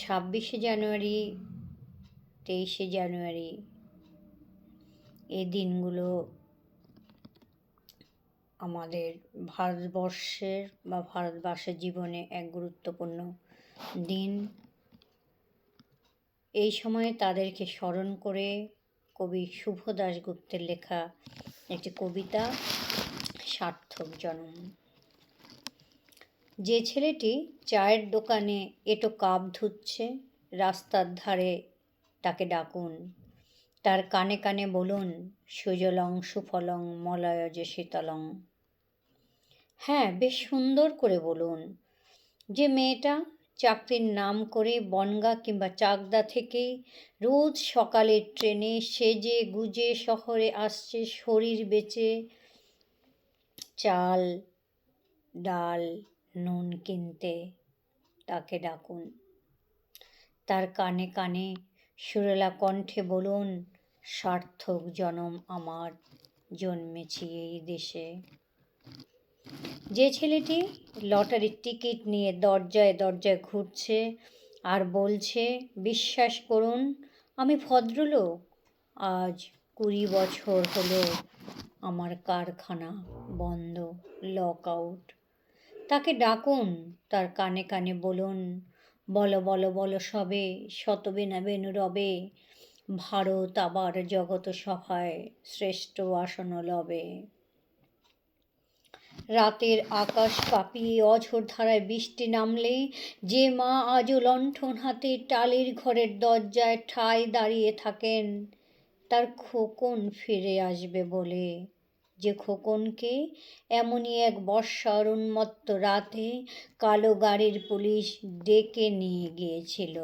ছাব্বিশে জানুয়ারি, তেইশে জানুয়ারি এই দিনগুলো আমাদের ভারতবর্ষের বা ভারতবাসীর জীবনে এক গুরুত্বপূর্ণ দিন। এই সময়ে তাদেরকে স্মরণ করে কবি শুভ দাশগুপ্তের লেখা একটি কবিতা, সার্থক জনম। যে ছেলেটি চায়ের দোকানে এটো কাপ ধুচ্ছে, রাস্তার ধারে তাকে ডাকুন। তার কানে কানে বলুন, সুজলং সুফলং মলয়জ শীতলং। হ্যাঁ বেশ সুন্দর করে বলুন। যে মেয়েটা চাকরির নাম করে বনগা কিংবা চাকদা থেকে রোজ সকালে ট্রেনে সেজে গুজে শহরে আসছে শরীর বেচে চাল, ডাল নুন কিনতে তাকে ডাকুন। তার কানে কানে সুরেলা কণ্ঠে বলুন, সার্থক জনম আমার জন্মেছি এই দেশে। যে ছেলেটি লটারির টিকিট নিয়ে দরজায় দরজায় ঘুরছে আর বলছে, বিশ্বাস করুন, আমি ভদ্রলোক। আজ কুড়ি বছর হলো আমার কারখানা বন্ধ, লক আউট তাকে ডাকুন, তার কানে কানে বলুন, বলো বলো বলো সবে শতবেনা বেনু রবে, ভারত আবার জগত সভায় শ্রেষ্ঠ আসন লবে। রাতের আকাশ কাঁপিয়ে অঝোর ধারায় বৃষ্টি নামলে, যে মা আজও লণ্ঠন হাতে টালির ঘরের দরজায় ঠায় দাঁড়িয়ে থাকেন, তার খোকন ফিরে আসবে বলে। যে খোকনকে এমনই এক বর্ষার উন্মত্ত রাতে কালো গাড়ির পুলিশ ডেকে নিয়ে গিয়েছিল।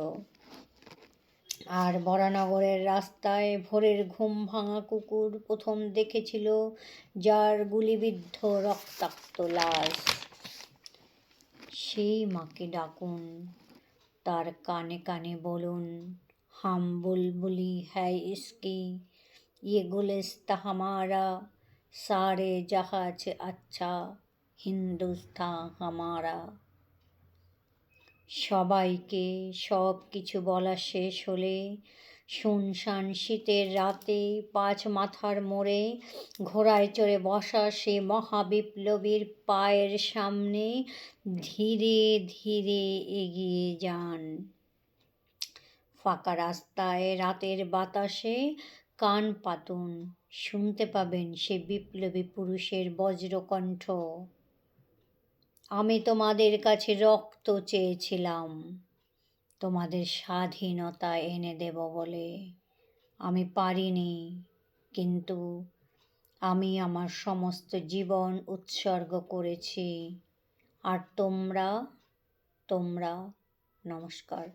আর বরানগরের রাস্তায় ভোরের ঘুম ভাঙা কুকুর প্রথম দেখেছিল যার গুলিবিদ্ধ রক্তাক্ত লাশ। সেই মাকে ডাকুন, তার কানে কানে বলুন, হাম বুলবুলি হ্যায় ইসকি ইয়ে হামারা সারে জাহাজ আচ্ছা হিন্দুস্তান হামারা সবাইকে সব কিছু বলা শেষ হলে শুনশান শীতের রাতে পাঁচ মাথার মোড়ে ঘোড়ায় চড়ে বসা সে মহাবিপ্লবীর পায়ের সামনে ধীরে ধীরে এগিয়ে যান। ফাঁকা রাস্তায় রাতের বাতাসে কান পাতুন। শুনতে পাবেন সে বিপ্লবী পুরুষের বজ্রকণ্ঠ। আমি তোমাদের কাছে রক্ত চেয়েছিলাম। তোমাদের স্বাধীনতা এনে দেব বলে। আমি পারিনি, কিন্তু আমি আমার সমস্ত জীবন উৎসর্গ করেছি। আর তোমরা তোমরা, নমস্কার।